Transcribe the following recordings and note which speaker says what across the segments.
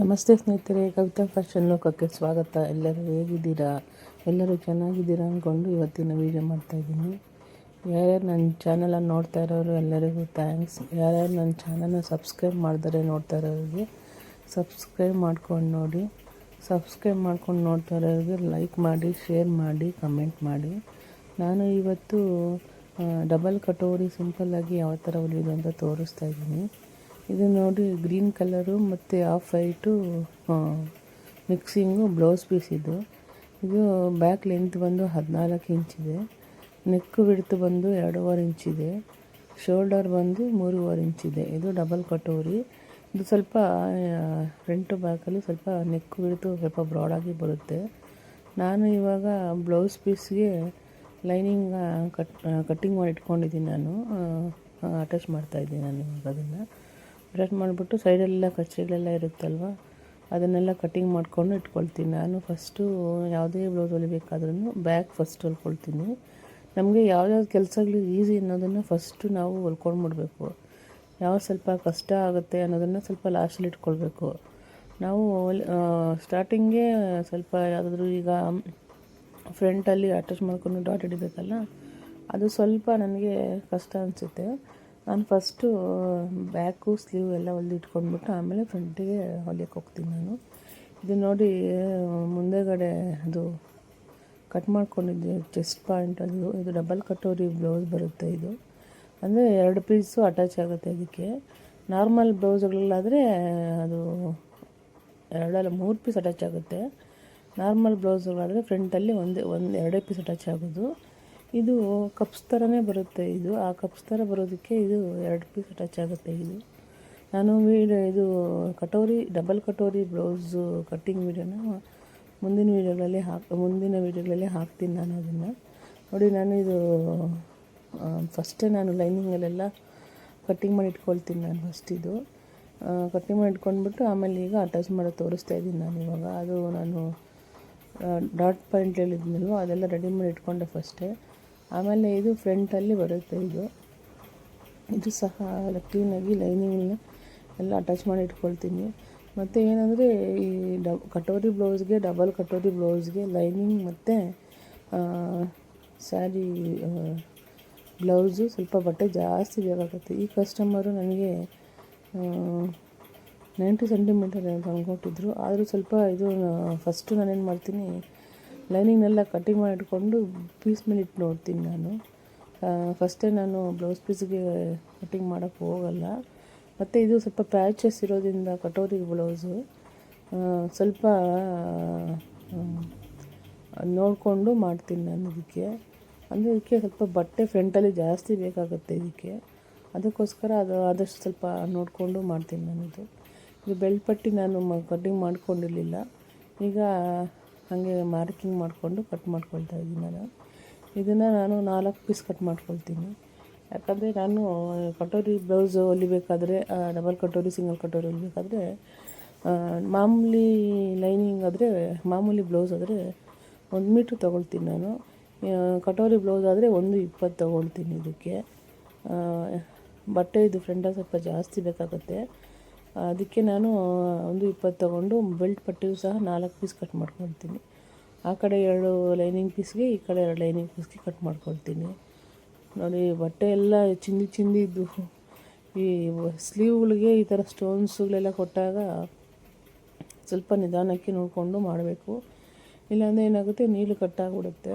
Speaker 1: ನಮಸ್ತೆ ಸ್ನೇಹಿತರೆ, ಕವಿತಾ ಫ್ಯಾಷನ್ ಲೋಕಕ್ಕೆ ಸ್ವಾಗತ. ಎಲ್ಲರೂ ಹೇಗಿದ್ದೀರಾ? ಎಲ್ಲರೂ ಚೆನ್ನಾಗಿದ್ದೀರಾ ಅಂದ್ಕೊಂಡು ಇವತ್ತಿನ ವೀಡಿಯೋ ಮಾಡ್ತಾಯಿದ್ದೀನಿ ಯಾರ್ಯಾರು ನನ್ನ ಚಾನಲನ್ನು ನೋಡ್ತಾ ಇರೋರು ಎಲ್ಲರಿಗೂ ಥ್ಯಾಂಕ್ಸ್ ಯಾರ್ಯಾರು ನನ್ನ ಚಾನಲ್ನ ಸಬ್ಸ್ಕ್ರೈಬ್ ಮಾಡಿದರೆ ನೋಡ್ತಾ ಇರೋರಿಗೆ ಸಬ್ಸ್ಕ್ರೈಬ್ ಮಾಡ್ಕೊಂಡು ನೋಡಿ. ಸಬ್ಸ್ಕ್ರೈಬ್ ಮಾಡ್ಕೊಂಡು ನೋಡ್ತಾ ಇರೋರಿಗೆ ಲೈಕ್ ಮಾಡಿ ಶೇರ್ ಮಾಡಿ ಕಮೆಂಟ್ ಮಾಡಿ. ನಾನು ಇವತ್ತು ಡಬಲ್ ಕಟೋರಿ ಸಿಂಪಲ್ಲಾಗಿ ಯಾವ ಥರ ಹೊಲಿಯೋದು ಅಂತ ತೋರಿಸ್ತಾ ಇದ್ದೀನಿ. ಇದು ನೋಡಿ ಗ್ರೀನ್ ಕಲರು ಮತ್ತು off white mixing blouse piece ಇದು. ಇದು ಬ್ಯಾಕ್ ಲೆಂತ್ ಬಂದು ಹದಿನಾಲ್ಕು ಇಂಚಿದೆ ನೆಕ್ ಬಿಡ್ತು ಬಂದು ಎರಡೂವರೆ ಇಂಚಿದೆ ಶೋಲ್ಡರ್ ಬಂದು ಮೂರುವರೆ ಇಂಚಿದೆ ಇದು. ಡಬಲ್ ಕಟೋರಿ. ಇದು ಸ್ವಲ್ಪ ಫ್ರಂಟು ಬ್ಯಾಕಲ್ಲಿ ಸ್ವಲ್ಪ ನೆಕ್ ಬಿಡ್ತು ಸ್ವಲ್ಪ ಬ್ರಾಡಾಗಿ ಬರುತ್ತೆ. ನಾನು ಇವಾಗ ಬ್ಲೌಸ್ ಪೀಸ್ಗೆ ಲೈನಿಂಗ್ ಕಟ್ ಕಟ್ಟಿಂಗ್ ಮಾಡಿ ಇಟ್ಕೊಂಡಿದ್ದೀನಿ ನಾನು ಅಟ್ಯಾಚ್ ಮಾಡ್ತಾಯಿದ್ದೀನಿ ನಾನು ಇವಾಗ ಅದನ್ನು. ಅಟ್ಯಾಚ್ ಮಾಡಿಬಿಟ್ಟು ಸೈಡಲ್ಲೆಲ್ಲ ಕಚ್ಚೆಗಳೆಲ್ಲ ಇರುತ್ತಲ್ವ? ಅದನ್ನೆಲ್ಲ ಕಟ್ಟಿಂಗ್ ಮಾಡಿಕೊಂಡು ಇಟ್ಕೊಳ್ತೀನಿ ನಾನು. ಫಸ್ಟು ಯಾವುದೇ ಬ್ಲೌಸ್ ಹೊಲಿಬೇಕಾದ್ರೂ ಬ್ಯಾಕ್ ಫಸ್ಟ್ ಹೊಲ್ಕೊಳ್ತೀನಿ. ನಮಗೆ ಯಾವ್ಯಾವ ಕೆಲಸಗಳು ಈಸಿ ಅನ್ನೋದನ್ನು ಫಸ್ಟು ನಾವು ಹೊಲ್ಕೊಂಡು ಬಿಡಬೇಕು ಯಾವ ಸ್ವಲ್ಪ ಕಷ್ಟ ಆಗುತ್ತೆ ಅನ್ನೋದನ್ನು ಸ್ವಲ್ಪ ಲಾಸ್ಟಲ್ಲಿ ಇಟ್ಕೊಳ್ಬೇಕು. ನಾವು ಸ್ಟಾರ್ಟಿಂಗೇ ಸ್ವಲ್ಪ ಯಾವುದಾದ್ರೂ ಈಗ ಫ್ರಂಟಲ್ಲಿ ಅಟ್ಯಾಚ್ ಮಾಡ್ಕೊಂಡು ಡಾಟ್ ಹಿಡಿಬೇಕಲ್ಲ, ಅದು ಸ್ವಲ್ಪ ನನಗೆ ಕಷ್ಟ ಅನಿಸುತ್ತೆ. ನಾನು ಫಸ್ಟು ಬ್ಯಾಕು, ಸ್ಲೀವ್ ಎಲ್ಲ ಹೊಲಿದಿಟ್ಕೊಂಡ್ಬಿಟ್ಟು ಆಮೇಲೆ ಫ್ರಂಟಿಗೆ ಹೊಲಿಯಕ್ಕೆ ಹೋಗ್ತೀನಿ ನಾನು. ಇದು ನೋಡಿ, ಮುಂದೆಗಡೆ ಅದು ಕಟ್ ಮಾಡ್ಕೊಂಡಿದ್ದೆ ಚೆಸ್ಟ್ ಪಾಯಿಂಟ್ ಅದು. ಇದು ಡಬಲ್ ಕಟೋರಿ ಬ್ಲೌಸ್ ಬರುತ್ತೆ ಇದು. ಅಂದರೆ ಎರಡು ಪೀಸು ಅಟ್ಯಾಚ್ ಆಗುತ್ತೆ ಇದಕ್ಕೆ. ನಾರ್ಮಲ್ ಬ್ಲೌಸ್ಗಳಲ್ಲಾದರೆ ಅದು ಎರಡಲ್ಲ, ಮೂರು ಪೀಸ್ ಅಟ್ಯಾಚ್ ಆಗುತ್ತೆ. ನಾರ್ಮಲ್ ಬ್ಲೌಸ್ಗಳಾದರೆ ಫ್ರಂಟಲ್ಲಿ ಒಂದೇ, ಒಂದು, ಎರಡೇ ಪೀಸ್ ಅಟ್ಯಾಚ್ ಆಗೋದು. ಇದು ಕಪ್ಸ್ ಥರನೇ ಬರುತ್ತೆ ಇದು. ಆ ಕಪ್ಸ್ ಥರ ಬರೋದಕ್ಕೆ ಇದು ಎರಡು ಪೀಸ್ ಅಟ್ಯಾಚ್ ಆಗುತ್ತೆ ಇದು. ನಾನು ವೀಡಿಯೋ ಇದು katori double katori blouse cutting ವೀಡಿಯೋನ ಮುಂದಿನ ವೀಡಿಯೋಗಳಲ್ಲಿ ಹಾಕಿ, ಮುಂದಿನ ವೀಡಿಯೋಗಳಲ್ಲಿ ಹಾಕ್ತೀನಿ ನಾನು ಅದನ್ನು. ನೋಡಿ, ನಾನು ಇದು ಫಸ್ಟೇ ನಾನು ಲೈನಿಂಗಲ್ಲೆಲ್ಲ ಕಟ್ಟಿಂಗ್ ಮಾಡಿ ಇಟ್ಕೊಳ್ತೀನಿ ನಾನು ಫಸ್ಟ್ ಇದು. ಕಟ್ಟಿಂಗ್ ಮಾಡಿ ಇಟ್ಕೊಂಡ್ಬಿಟ್ಟು ಆಮೇಲೆ ಈಗ ಅಟ್ಯಾಚ್ ಮಾಡೋದು ತೋರಿಸ್ತಾ ಇದ್ದೀನಿ ನಾನು ಇವಾಗ. ಅದು ನಾನು ಡಾಟ್ ಪಾಯಿಂಟ್ ಹೇಳಿದ್ನಲ್ವ ಅದೆಲ್ಲ ರೆಡಿ ಮಾಡಿ ಇಟ್ಕೊಂಡೆ ಫಸ್ಟೇ ಆಮೇಲೆ ಇದು ಫ್ರಂಟಲ್ಲಿ ಬರುತ್ತೆ ಇದು. ಇದು ಸಹ ಕ್ಲೀನಾಗಿ ಲೈನಿಂಗ್ನ ಎಲ್ಲ ಅಟ್ಯಾಚ್ ಮಾಡಿ ಇಟ್ಕೊಳ್ತೀನಿ. ಮತ್ತು ಏನಂದರೆ ಈ ಡಬ್ ಕಟೋರಿ ಬ್ಲೌಸ್ಗೆ ಡಬಲ್ ಕಟೋರಿ ಬ್ಲೌಸ್ಗೆ ಲೈನಿಂಗ್ ಮತ್ತು ಸ್ಯಾರಿ ಬ್ಲೌಸು ಸ್ವಲ್ಪ ಬಟ್ಟೆ ಜಾಸ್ತಿ ಬೇಕಾಗುತ್ತೆ ಈ ಕಸ್ಟಮರು ನನಗೆ ನೈಂಟಿ ಸೆಂಟಿಮೀಟರ್ ಅಂತ ಅಂದ್ಕೊಟ್ಟಿದ್ರು ಆದರೂ ಸ್ವಲ್ಪ ಇದು ಫಸ್ಟು ನಾನೇನು ಮಾಡ್ತೀನಿ ಲೈನಿಂಗ್ನೆಲ್ಲ ಕಟಿಂಗ್ ಮಾಡಿಕೊಂಡು ಪೀಸ್ ಮೇಲೆ ಇಟ್ಟು ನೋಡ್ತೀನಿ ನಾನು. ಫಸ್ಟೇ ನಾನು ಬ್ಲೌಸ್ ಪೀಸ್ಗೆ ಕಟ್ಟಿಂಗ್ ಮಾಡೋಕ್ಕೆ ಹೋಗಲ್ಲ. ಮತ್ತು ಇದು ಸ್ವಲ್ಪ ಪ್ಯಾಚಸ್ ಇರೋದ್ರಿಂದ ಕಟೋರಿ ಬ್ಲೌಸು ಸ್ವಲ್ಪ ನೋಡಿಕೊಂಡು ಮಾಡ್ತೀನಿ ನಾನು ಇದಕ್ಕೆ. ಅಂದರೆ ಇದಕ್ಕೆ ಸ್ವಲ್ಪ ಬಟ್ಟೆ ಫ್ರಂಟಲ್ಲಿ ಜಾಸ್ತಿ ಬೇಕಾಗುತ್ತೆ ಇದಕ್ಕೆ. ಅದಕ್ಕೋಸ್ಕರ ಅದು ಆದಷ್ಟು ಸ್ವಲ್ಪ ನೋಡಿಕೊಂಡು ಮಾಡ್ತೀನಿ ನಾನು ಇದು. ಇದು ಬೆಲ್ಟ್ ಪಟ್ಟಿ ನಾನು ಕಟಿಂಗ್ ಮಾಡ್ಕೊಂಡಿರಲಿಲ್ಲ. ಈಗ ಹಾಗೆ ಮಾರ್ಕಿಂಗ್ ಮಾಡಿಕೊಂಡು ಕಟ್ ಮಾಡ್ಕೊಳ್ತಾ ಇದ್ದೀನಿ ನಾನು. ಇದನ್ನು ನಾನು ನಾಲ್ಕು ಪೀಸ್ ಕಟ್ ಮಾಡ್ಕೊಳ್ತೀನಿ. ಯಾಕಂದರೆ ನಾನು ಕಟೋರಿ ಬ್ಲೌಸ್ ಹೊಲಿಬೇಕಾದ್ರೆ ಡಬಲ್ ಕಟೋರಿ, ಸಿಂಗಲ್ ಕಟೋರಿ ಹೊಲಿಬೇಕಾದ್ರೆ ಮಾಮೂಲಿ ಲೈನಿಂಗ್ ಆದರೆ, ಮಾಮೂಲಿ ಬ್ಲೌಸ್ ಆದರೆ ಒಂದು ಮೀಟ್ರ್ ತೊಗೊಳ್ತೀನಿ ನಾನು. ಕಟೋರಿ ಬ್ಲೌಸ್ ಆದರೆ ಒಂದು ಇಪ್ಪತ್ತು ತೊಗೊಳ್ತೀನಿ ಇದಕ್ಕೆ. ಬಟ್ಟೆ ಇದು ಫ್ರೆಂಡಾಗಿ ಸ್ವಲ್ಪ ಜಾಸ್ತಿ ಬೇಕಾಗುತ್ತೆ. ಅದಕ್ಕೆ ನಾನು ಒಂದು ಇಪ್ಪತ್ತು ತೊಗೊಂಡು ಬೆಲ್ಟ್ ಪಟ್ಟಿಯೂ ಸಹ ನಾಲ್ಕು ಪೀಸ್ ಕಟ್ ಮಾಡ್ಕೊಳ್ತೀನಿ. ಆ ಕಡೆ ಎರಡು ಲೈನಿಂಗ್ ಪೀಸ್ಗೆ ಈ ಕಡೆ ಎರಡು ಲೈನಿಂಗ್ ಪೀಸ್ಗೆ ಕಟ್ ಮಾಡ್ಕೊಳ್ತೀನಿ. ನೋಡಿ, ಬಟ್ಟೆ ಎಲ್ಲ ಚಿಂದಿ ಚಿಂದಿ ಇದ್ದು, ಈ ಸ್ಲೀವ್ಗಳಿಗೆ ಈ ಥರ ಸ್ಟೋನ್ಸ್ಗಳೆಲ್ಲ ಕೊಟ್ಟಾಗ ಸ್ವಲ್ಪ ನಿಧಾನಕ್ಕೆ ನೋಡಿಕೊಂಡು ಮಾಡಬೇಕು. ಇಲ್ಲಾಂದರೆ ಏನಾಗುತ್ತೆ ನೀಲು ಕಟ್ಟಾಗ್ಬಿಡುತ್ತೆ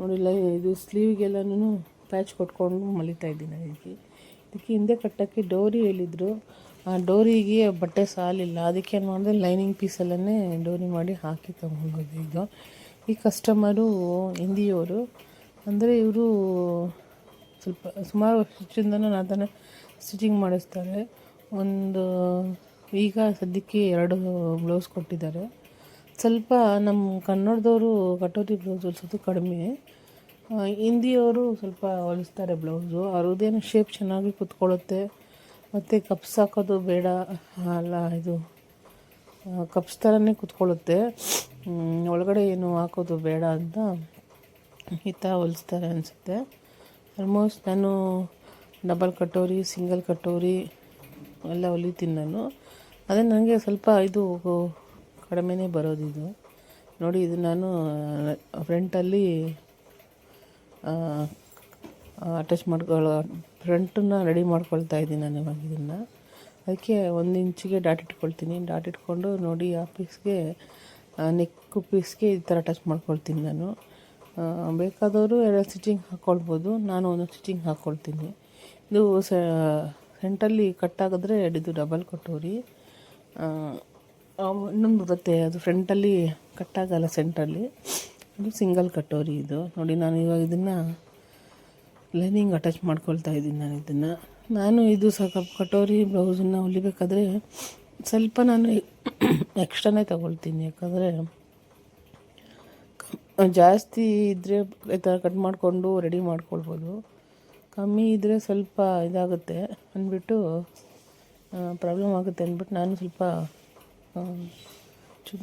Speaker 1: ನೋಡಿ, ಲೈ, ಇದು ಸ್ಲೀವ್ಗೆಲ್ಲನೂ ಪ್ಯಾಚ್ ಕೊಟ್ಕೊಂಡು ಮಲಿತಾ ಇದ್ದೀನಿ ಅದಕ್ಕೆ. ಇದಕ್ಕೆ ಹಿಂದೆ ಕಟ್ಟೋಕ್ಕೆ ಡೋರಿ ಹೇಳಿದ್ರು. ಆ ಡೋರಿಗೆ ಬಟ್ಟೆ ಸಾಲಿಲ್ಲ. ಅದಕ್ಕೆ ಏನು ಮಾಡಿದೆ? ಲೈನಿಂಗ್ ಪೀಸಲ್ಲೇ ಡೋರಿ ಮಾಡಿ ಹಾಕಿ ತೊಗೊಂಡೋದೆ ಈಗ. ಈ ಕಸ್ಟಮರು ಹಿಂದಿಯವರು ಅಂದರೆ ಇವರು ಸ್ವಲ್ಪ ಸುಮಾರು ವರ್ಷದಿಂದನೂ ಅದನ್ನು ಸ್ಟಿಚಿಂಗ್ ಮಾಡಿಸ್ತಾರೆ. ಒಂದು ಈಗ ಸದ್ಯಕ್ಕೆ ಎರಡು ಬ್ಲೌಸ್ ಕೊಟ್ಟಿದ್ದಾರೆ. ಸ್ವಲ್ಪ ನಮ್ಮ ಕನ್ನಡದವರು ಕಟೋರಿ ಬ್ಲೌಸ್ ಹೊಲಿಸೋದು ಕಡಿಮೆ. ಹಿಂದಿಯವರು ಸ್ವಲ್ಪ ಹೊಲಿಸ್ತಾರೆ ಬ್ಲೌಸು ಅವ್ರದ್ದೇನು ಶೇಪ್ ಚೆನ್ನಾಗಿ ಕೂತ್ಕೊಳ್ಳುತ್ತೆ. ಮತ್ತು ಕಪ್ಸ್ ಹಾಕೋದು ಬೇಡ. ಅಲ್ಲ, ಇದು ಕಪ್ಸ್ ಥರನೇ ಕುತ್ಕೊಳ್ಳುತ್ತೆ. ಒಳಗಡೆ ಏನು ಹಾಕೋದು ಬೇಡ ಅಂತ ಈ ಥರ ಹೊಲಿಸ್ತಾರೆ ಅನಿಸುತ್ತೆ. ಆಲ್ಮೋಸ್ಟ್ ನಾನು ಡಬಲ್ ಕಟೋರಿ ಸಿಂಗಲ್ ಕಟೋರಿ ಎಲ್ಲ ಹೊಲಿತೀನಿ ನಾನು. ಅದೇ ನನಗೆ ಸ್ವಲ್ಪ ಇದು ಕಡಿಮೆನೇ ಬರೋದಿದು ನೋಡಿ, ಇದು ನಾನು ಫ್ರಂಟಲ್ಲಿ ಅಟ್ಯಾಚ್ ಮಾಡ್ಕೊಳ್ಳೋ ಫ್ರಂಟನ್ನ ರೆಡಿ ಮಾಡ್ಕೊಳ್ತಾ ಇದ್ದೀನಿ ನಾನು ಇವಾಗ ಇದನ್ನು. ಅದಕ್ಕೆ ಒಂದು ಇಂಚಿಗೆ ಡಾಟ್ ಇಟ್ಕೊಳ್ತೀನಿ. ಡಾಟ್ ಇಟ್ಕೊಂಡು ನೋಡಿ ಆ ಪೀಸ್ಗೆ ನೆಕ್ ಪೀಸ್ಗೆ ಈ ಥರ ಟಚ್ ಮಾಡ್ಕೊಳ್ತೀನಿ ನಾನು. ಬೇಕಾದವರು ಎರಡು ಸ್ಟಿಚಿಂಗ್ ಹಾಕ್ಕೊಳ್ಬೋದು ನಾನು ಒಂದು ಸ್ಟಿಚಿಂಗ್ ಹಾಕ್ಕೊಳ್ತೀನಿ ಇದು ಸೆಂಟಲ್ಲಿ ಕಟ್ಟಾಗಿದ್ರೆ ಇದು ಡಬಲ್ ಆ, ಇನ್ನೊಂದು ಬರುತ್ತೆ ಅದು ಫ್ರಂಟಲ್ಲಿ ಕಟ್ಟಾಗಲ್ಲ ಸೆಂಟ್ರಲ್ಲಿ. ಇದು ಸಿಂಗಲ್ ಕಟ್ಟೋರಿ ಇದು. ನೋಡಿ ನಾನು ಇವಾಗ ಇದನ್ನು ಲೈನಿಂಗ್ ಅಟ್ಯಾಚ್ ಮಾಡ್ಕೊಳ್ತಾ ಇದ್ದೀನಿ ನಾನು ಇದನ್ನು. ನಾನು ಇದು ಸಾಕ ಕಟೋರಿ ಬ್ಲೌಸನ್ನು ಹೊಲಿಬೇಕಾದ್ರೆ ಸ್ವಲ್ಪ ನಾನು ಎಕ್ಸ್ಟ್ರಾನೇ ತಗೊಳ್ತೀನಿ. ಯಾಕಂದರೆ ಜಾಸ್ತಿ ಇದ್ದರೆ ಈ ಥರ ಕಟ್ ಮಾಡಿಕೊಂಡು ರೆಡಿ ಮಾಡ್ಕೊಳ್ಬೋದು. ಕಮ್ಮಿ ಇದ್ದರೆ ಸ್ವಲ್ಪ ಇದಾಗುತ್ತೆ ಅಂದ್ಬಿಟ್ಟು ಪ್ರಾಬ್ಲಮ್ ಆಗುತ್ತೆ ಅಂದ್ಬಿಟ್ಟು ನಾನು ಸ್ವಲ್ಪ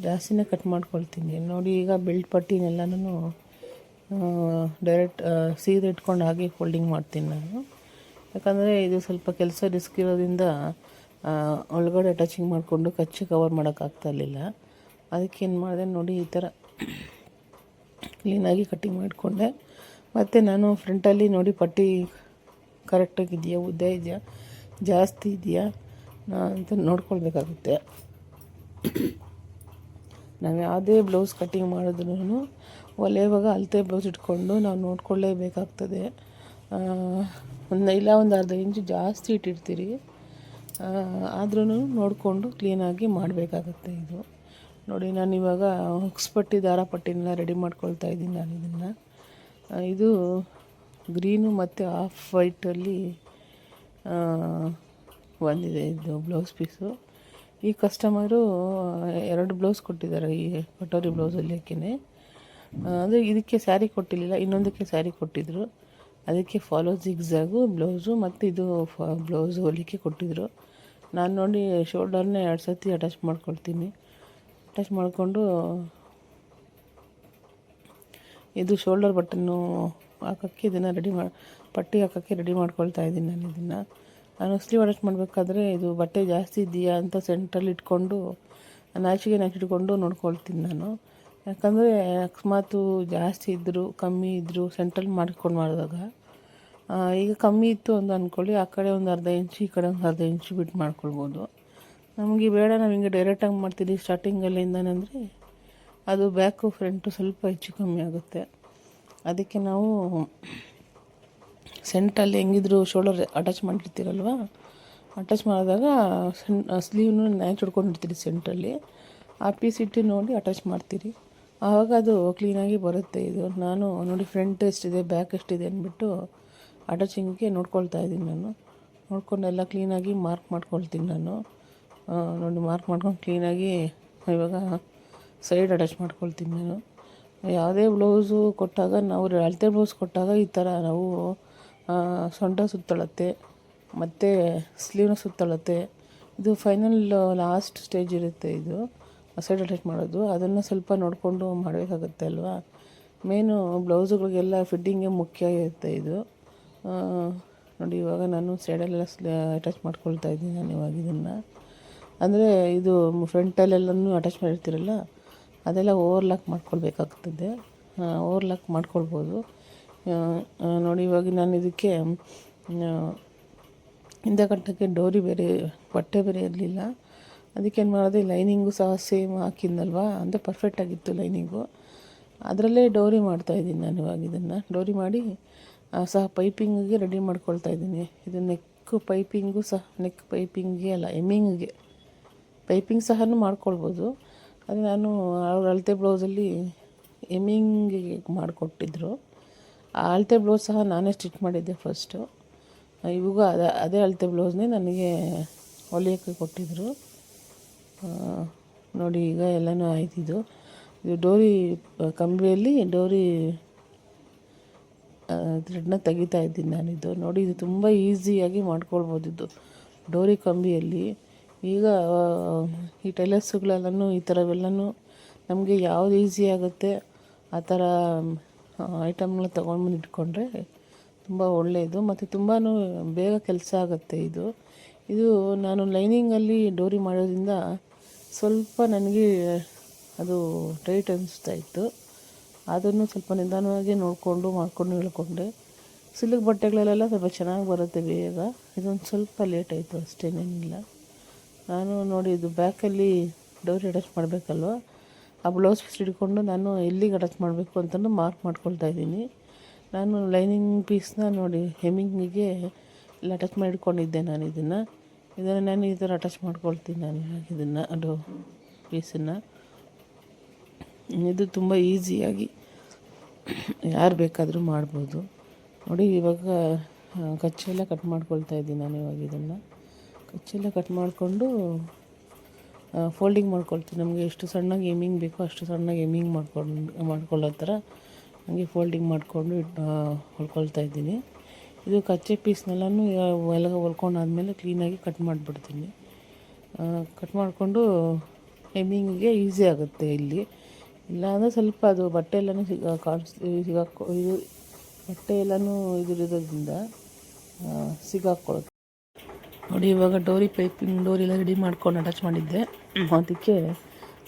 Speaker 1: ಜಾಸ್ತಿನೇ ಕಟ್ ಮಾಡ್ಕೊಳ್ತೀನಿ. ನೋಡಿ ಈಗ ಬೆಲ್ಟ್ ಪಟ್ಟಿನೆಲ್ಲನೂ ಡೈರೆಕ್ಟ್ ಸೀರೆ ಇಟ್ಕೊಂಡು ಹಾಗೆ ಫೋಲ್ಡಿಂಗ್ ಮಾಡ್ತೀನಿ ನಾನು. ಯಾಕಂದರೆ ಇದು ಸ್ವಲ್ಪ ಕೆಲಸ ರಿಸ್ಕ್ ಇರೋದ್ರಿಂದ ಒಳಗಡೆ ಟಚಿಂಗ್ ಮಾಡಿಕೊಂಡು ಕಚ್ಚಿ ಕವರ್ ಮಾಡೋಕ್ಕಾಗ್ತಾ ಇರಲಿಲ್ಲ. ಅದಕ್ಕೆ ಏನು ಮಾಡಿದೆ ನೋಡಿ ಈ ಥರ ಕ್ಲೀನಾಗಿ ಕಟ್ಟಿಂಗ್ ಮಾಡಿಕೊಂಡೆ. ಮತ್ತು ನಾನು ಫ್ರಂಟಲ್ಲಿ ನೋಡಿ ಪಟ್ಟಿ ಕರೆಕ್ಟಾಗಿದೆಯಾ ಉದ್ದ ಇದೆಯಾ ಜಾಸ್ತಿ ಇದೆಯಾ ಅಂತ ನೋಡ್ಕೊಳ್ಬೇಕಾಗುತ್ತೆ. ನಾವು ಯಾವುದೇ ಬ್ಲೌಸ್ ಕಟ್ಟಿಂಗ್ ಮಾಡಿದ್ರೂ ಹೊಲೆಯುವಾಗ ಅಳತೆ ಬ್ಲೌಸ್ ಇಟ್ಕೊಂಡು ನಾವು ನೋಡ್ಕೊಳ್ಳೇಬೇಕಾಗ್ತದೆ. ಒಂದು ಇಲ್ಲ, ಒಂದು ಅರ್ಧ ಇಂಚು ಜಾಸ್ತಿ ಇಟ್ಟಿರ್ತೀರಿ. ಆದ್ರೂ ನೋಡಿಕೊಂಡು ಕ್ಲೀನಾಗಿ ಮಾಡಬೇಕಾಗತ್ತೆ ಇದು. ನೋಡಿ, ನಾನು ಇವಾಗ ಹುಕ್ಸ್ ಪಟ್ಟಿ, ದಾರ ಪಟ್ಟಿನೆಲ್ಲ ರೆಡಿ ಮಾಡ್ಕೊಳ್ತಾ ಇದ್ದೀನಿ ನಾನು ಇದನ್ನು. ಇದು ಗ್ರೀನು ಮತ್ತು ಆಫ್ ವೈಟಲ್ಲಿ ಬಂದಿದೆ ಇದು ಬ್ಲೌಸ್ ಪೀಸು. ಈ ಕಸ್ಟಮರು ಎರಡು ಬ್ಲೌಸ್ ಕೊಟ್ಟಿದ್ದಾರೆ ಈ ಕಟೋರಿ ಬ್ಲೌಸಲ್ಲಿ ಹೊಲಿಯೋಕ್ಕೆ ಅಂದರೆ ಇದಕ್ಕೆ ಸ್ಯಾರಿ ಕೊಟ್ಟಿರಲಿಲ್ಲ, ಇನ್ನೊಂದಕ್ಕೆ ಸ್ಯಾರಿ ಕೊಟ್ಟಿದ್ದರು ಅದಕ್ಕೆ ಫಾಲೋ ಜಿಗ್ಸಾಗು ಬ್ಲೌಸು ಮತ್ತು ಇದು ಫ ಬ್ಲೌಸು ಹೊಲಿಕೆ ಕೊಟ್ಟಿದ್ದರು ನಾನು ನೋಡಿ ಶೋಲ್ಡರ್ನೇ ಎರಡು ಸತಿ ಅಟ್ಯಾಚ್ ಮಾಡ್ಕೊಳ್ತೀನಿ. ಅಟ್ಯಾಚ್ ಮಾಡಿಕೊಂಡು ಇದು ಶೋಲ್ಡರ್ ಬಟನ್ನು ಹಾಕೋಕ್ಕೆ ಇದನ್ನು ರೆಡಿ ಮಾಡಿ ಪಟ್ಟಿ ಹಾಕೋಕ್ಕೆ ರೆಡಿ ಮಾಡ್ಕೊಳ್ತಾ ಇದ್ದೀನಿ ನಾನು ಇದನ್ನು. ನಾನು ಸ್ಲೀವ್ ಅಟ್ಯಾಚ್ ಮಾಡಬೇಕಾದ್ರೆ ಇದು ಬಟ್ಟೆ ಜಾಸ್ತಿ ಇದೆಯಾ ಅಂತ ಸೆಂಟ್ರಲ್ಲಿ ಇಟ್ಕೊಂಡು ನಾಚಿಗೆ ನಾಚಿಟ್ಕೊಂಡು ನೋಡ್ಕೊಳ್ತೀನಿ ನಾನು. ಯಾಕಂದರೆ ಅಕಸ್ಮಾತು ಜಾಸ್ತಿ ಇದ್ದರು ಕಮ್ಮಿ ಇದ್ದರು ಸೆಂಟ್ರಲ್ಲಿ ಮಾಡ್ಕೊಂಡು ಮಾಡಿದಾಗ ಈಗ ಕಮ್ಮಿ ಇತ್ತು ಅಂತ ಅಂದ್ಕೊಳ್ಳಿ ಆ ಕಡೆ ಒಂದು ಅರ್ಧ ಇಂಚು ಈ ಕಡೆ ಒಂದು ಅರ್ಧ ಇಂಚು ಬಿಟ್ಟು ಮಾಡ್ಕೊಳ್ಬೋದು. ನಮಗೆ ಬೇಡ, ನಾವು ಹಿಂಗೆ ಡೈರೆಕ್ಟಾಗಿ ಮಾಡ್ತೀವಿ ಸ್ಟಾರ್ಟಿಂಗಲ್ಲಿಂದನಂದರೆ ಅದು ಬ್ಯಾಕು ಫ್ರಂಟು ಸ್ವಲ್ಪ ಹೆಚ್ಚು ಕಮ್ಮಿ ಆಗುತ್ತೆ. ಅದಕ್ಕೆ ನಾವು ಸೆಂಟ್ರಲ್ಲಿ ಹೆಂಗಿದ್ರು ಶೋಲ್ಡರ್ ಅಟ್ಯಾಚ್ ಮಾಡಿರ್ತೀರಲ್ವ? ಅಟ್ಯಾಚ್ ಮಾಡಿದಾಗ ಸೆನ್ ಸ್ಲೀವ್ನು ನ್ಯಾಚ್ ಹಿಡ್ಕೊಂಡಿರ್ತೀರಿ ಸೆಂಟ್ರಲ್ಲಿ ಆ ಪೀಸ್ ಇಟ್ಟು ನೋಡಿ ಅಟ್ಯಾಚ್ ಮಾಡ್ತೀರಿ. ಆವಾಗ ಅದು ಕ್ಲೀನಾಗಿ ಬರುತ್ತೆ. ಇದು ನಾನು ನೋಡಿ ಫ್ರಂಟ್ ಎಷ್ಟಿದೆ ಬ್ಯಾಕ್ ಎಷ್ಟಿದೆ ಅಂದ್ಬಿಟ್ಟು ಅಟ್ಯಾಚಿಂಗ್ಗೆ ನೋಡ್ಕೊಳ್ತಾ ಇದ್ದೀನಿ ನಾನು. ನೋಡ್ಕೊಂಡು ಎಲ್ಲ ಕ್ಲೀನಾಗಿ ಮಾರ್ಕ್ ಮಾಡ್ಕೊಳ್ತೀನಿ ನಾನು. ನೋಡಿ ಮಾರ್ಕ್ ಮಾಡ್ಕೊಂಡು ಕ್ಲೀನಾಗಿ ಇವಾಗ ಸೈಡ್ ಅಟ್ಯಾಚ್ ಮಾಡ್ಕೊಳ್ತೀನಿ ನಾನು. ಯಾವುದೇ ಬ್ಲೌಸು ಕೊಟ್ಟಾಗ ನಾವು ಅಳತೆ ಬ್ಲೌಸ್ ಕೊಟ್ಟಾಗ ಈ ಥರ ನಾವು ಸೊಂಟ ಸುತ್ತಳತ್ತೆ, ಮತ್ತು ಸ್ಲೀವ್ನ ಸುತ್ತಳತ್ತೆ. ಇದು ಫೈನಲ್ ಲಾಸ್ಟ್ ಸ್ಟೇಜ್ ಇರುತ್ತೆ ಇದು. ಸೈಡ್ ಅಟ್ಯಾಚ್ ಮಾಡೋದು. ಅದನ್ನು ಸ್ವಲ್ಪ ನೋಡಿಕೊಂಡು ಮಾಡಬೇಕಾಗುತ್ತೆ ಅಲ್ವಾ? ಮೇನು ಬ್ಲೌಸುಗಳಿಗೆಲ್ಲ ಫಿಟ್ಟಿಂಗೇ ಮುಖ್ಯ ಇರುತ್ತೆ ಇದು. ನೋಡಿ, ಇವಾಗ ನಾನು ಸೈಡಲ್ಲೆಲ್ಲ ಅಟ್ಯಾಚ್ ಮಾಡ್ಕೊಳ್ತಾ ಇದ್ದೀನಿ ನಾನು ಇವಾಗ ಇದನ್ನು. ಅಂದರೆ ಇದು ಫ್ರಂಟಲ್ಲೆಲ್ಲನೂ ಅಟ್ಯಾಚ್ ಮಾಡಿರ್ತೀರಲ್ಲ, ಅದೆಲ್ಲ ಓವರ್ಲಾಕ್ ಮಾಡ್ಕೊಳ್ಬೇಕಾಗ್ತದೆ. ಓವರ್ಲಾಕ್ ಮಾಡ್ಕೊಳ್ಬೋದು. ನೋಡಿ, ಇವಾಗ ನಾನು ಇದಕ್ಕೆ ಹಿಂದೆ ಕಟ್ಟೋಕ್ಕೆ ಡೋರಿ ಬೇರೆ, ಬಟ್ಟೆ ಬೇರೆ ಇರಲಿಲ್ಲ. ಅದಕ್ಕೇನು ಮಾಡೋದು ಲೈನಿಂಗು ಸಹ ಸೇಮ್ ಹಾಕಿದ್ನಲ್ವಾ? ಅಂದರೆ ಪರ್ಫೆಕ್ಟಾಗಿತ್ತು ಲೈನಿಂಗು. ಅದರಲ್ಲೇ ಡೋರಿ ಮಾಡ್ತಾಯಿದ್ದೀನಿ ನಾನು ಇವಾಗ ಇದನ್ನು. ಡೋರಿ ಮಾಡಿ ಸಹ ಪೈಪಿಂಗಿಗೆ ರೆಡಿ ಮಾಡ್ಕೊಳ್ತಾ ಇದ್ದೀನಿ. ಇದು ನೆಕ್ ಪೈಪಿಂಗು ಸಹ ನೆಕ್ ಪೈಪಿಂಗ್ಗೆ ಅಲ್ಲ ಎಮ್ಮಿಂಗಿಗೆ ಪೈಪಿಂಗ್ ಸಹ ಮಾಡ್ಕೊಳ್ಬೋದು. ಅದು ನಾನು ಅವ್ರ ಅಳತೆ ಬ್ಲೌಸಲ್ಲಿ ಎಮ್ಮಿಂಗಿಗೆ ಮಾಡಿಕೊಟ್ಟಿದ್ರು. ಆ ಅಳತೆ ಬ್ಲೌಸ್ ಸಹ ನಾನೇ ಸ್ಟಿಚ್ ಮಾಡಿದ್ದೆ ಫಸ್ಟು ಇವಾಗ ಅದೇ ಅದೇ ಅಳತೆ ಬ್ಲೌಸ್ನೇ ನನಗೆ ಹೊಲಿಯೋಕ್ಕೆ ಕೊಟ್ಟಿದ್ದರು ನೋಡಿ ಈಗ ಎಲ್ಲನೂ ಆಯ್ತಿದ್ದು ಇದು. ಡೋರಿ ಕಂಬಿಯಲ್ಲಿ ಡೋರಿ ಥ್ರೆಡ್ನ ತೆಗಿತಾ ಇದ್ದೀನಿ ನಾನಿದು. ನೋಡಿ ಇದು ತುಂಬ ಈಸಿಯಾಗಿ ಮಾಡ್ಕೊಳ್ಬೋದು ಇದು ಡೋರಿ ಕಂಬಿಯಲ್ಲಿ. ಈಗ ಈ ಟೈಲರ್ಸ್ಗಳೆಲ್ಲನೂ, ಈ ಥರವೆಲ್ಲನೂ ನಮಗೆ ಯಾವುದು ಈಸಿ ಆಗುತ್ತೆ, ಆ ಥರ ಐಟಮ್ನ ತೊಗೊಂಡ್ಬಂದು ಇಟ್ಕೊಂಡ್ರೆ ತುಂಬ ಒಳ್ಳೆಯದು ಮತ್ತು ತುಂಬಾ ಬೇಗ ಕೆಲಸ ಆಗುತ್ತೆ ಇದು. ಇದು ನಾನು ಲೈನಿಂಗಲ್ಲಿ ಡೋರಿ ಮಾಡೋದ್ರಿಂದ ಸ್ವಲ್ಪ ನನಗೆ ಅದು ಟೈಟ್ ಅನಿಸ್ತಾ ಇತ್ತು. ಅದನ್ನು ಸ್ವಲ್ಪ ನಿಧಾನವಾಗಿ ನೋಡಿಕೊಂಡು, ಮಾಡಿಕೊಂಡು ಹೇಳ್ಕೊಂಡೆ. ಸಿಲ್ಕ್ ಬಟ್ಟೆಗಳಲ್ಲೆಲ್ಲ ಸ್ವಲ್ಪ ಚೆನ್ನಾಗಿ ಬರುತ್ತೆ ಬೇಗ. ಇದೊಂದು ಸ್ವಲ್ಪ ಲೇಟ್ ಆಯಿತು ಅಷ್ಟೇನೇನಿಲ್ಲ ನಾನು ನೋಡಿ, ಇದು ಬ್ಯಾಕಲ್ಲಿ ಡೋರಿ ಅಟ್ಯಾಚ್ ಮಾಡಬೇಕಲ್ವ? ಆ ಬ್ಲೌಸ್ ಪೀಸ್ ಹಿಡ್ಕೊಂಡು ನಾನು ಎಲ್ಲಿಗೆ ಅಟ್ಯಾಚ್ ಮಾಡಬೇಕು ಅಂತಲೂ ಮಾರ್ಕ್ ಮಾಡ್ಕೊಳ್ತಾ ಇದ್ದೀನಿ. ನಾನು ಲೈನಿಂಗ್ ಪೀಸ್ನ ನೋಡಿ ಹೆಮ್ಮಿಂಗಿಗೆ ಎಲ್ಲ ಅಟ್ಯಾಚ್ ಮಾಡಿಕೊಂಡಿದ್ದೆ ನಾನು ಇದನ್ನು. ಇದನ್ನು ನಾನು ಈ ಥರ ಅಟ್ಯಾಚ್ ಮಾಡ್ಕೊಳ್ತೀನಿ ನಾನು ಇದನ್ನು, ಅದು ಪೀಸನ್ನು ಇದು ತುಂಬ ಈಸಿಯಾಗಿ ಯಾರು ಬೇಕಾದರೂ ಮಾಡ್ಬೋದು. ನೋಡಿ, ಇವಾಗ ಕಚ್ಚೆಲ್ಲ ಕಟ್ ಮಾಡ್ಕೊಳ್ತಾ ಇದ್ದೀನಿ ನಾನು ಇವಾಗ ಇದನ್ನು. ಕಚ್ಚೆಲ್ಲ ಕಟ್ ಮಾಡಿಕೊಂಡು ಫೋಲ್ಡಿಂಗ್ ಮಾಡ್ಕೊಳ್ತೀನಿ. ನಮಗೆ ಎಷ್ಟು ಸಣ್ಣಗೆ ಏಮಿಂಗ್ ಬೇಕೋ ಅಷ್ಟು ಸಣ್ಣಗೆ ಏಮಿಂಗ್ ಮಾಡ್ಕೊಂಡು, ಮಾಡ್ಕೊಳ್ಳೋ ಥರ ಹಂಗೆ ಫೋಲ್ಡಿಂಗ್ ಮಾಡಿಕೊಂಡು ಹೊಲ್ಕೊಳ್ತಾ ಇದ್ದೀನಿ. ಇದು ಕಚ್ಚೆ ಪೀಸ್ನೆಲ್ಲನೂ ಎಲ್ಲ ಹೊಲ್ಕೊಂಡಾದ್ಮೇಲೆ ಕ್ಲೀನಾಗಿ ಕಟ್ ಮಾಡಿಬಿಡ್ತೀನಿ. ಕಟ್ ಮಾಡಿಕೊಂಡು ಹೆಮ್ಮಿಂಗಿಗೆ ಈಸಿ ಆಗುತ್ತೆ ಇಲ್ಲಿ. ಇಲ್ಲಾಂದರೆ ಸ್ವಲ್ಪ ಅದು ಬಟ್ಟೆ ಎಲ್ಲನೂ ಸಿಗ ಸಿಗಾಕೊ, ಇದು ಬಟ್ಟೆ ಎಲ್ಲನೂ ಇದಿರೋದ್ರಿಂದ ಸಿಗಾಕೊಳ್ಳುತ್ತೆ ನೋಡಿ, ಇವಾಗ ಡೋರಿ ಪೈಪಿಂಗ್, ಡೋರಿ ಎಲ್ಲ ರೆಡಿ ಮಾಡ್ಕೊಂಡು ಅಟ್ಯಾಚ್ ಮಾಡಿದ್ದೆ. ಅದಕ್ಕೆ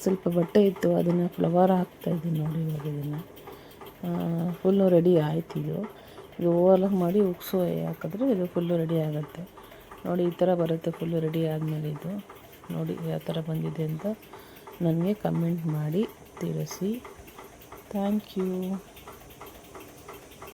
Speaker 1: ಸ್ವಲ್ಪ ಬಟ್ಟೆ ಇತ್ತು, ಅದನ್ನು ಫ್ಲವರ್ ಹಾಕ್ತಾಯಿದ್ದೀನಿ ನೋಡಿ ಇವಾಗ ಇದನ್ನು. ಫುಲ್ಲು ರೆಡಿ ಆಯ್ತು ಇದು. ಇದು ಓವರ್ಲಾಕ್ ಮಾಡಿ ಉಕ್ಸು ಹಾಕಿದ್ರೆ ಇದು ಫುಲ್ಲು ರೆಡಿ ಆಗುತ್ತೆ. ನೋಡಿ, ಈ ಥರ ಬರುತ್ತೆ ಫುಲ್ಲು ರೆಡಿ ಆದಮೇಲೆ ಇದು. ನೋಡಿ, ಯಾವ ಥರ ಬಂದಿದೆ ಅಂತ ನನಗೆ ಕಮೆಂಟ್ ಮಾಡಿ ತಿಳಿಸಿ. Thank you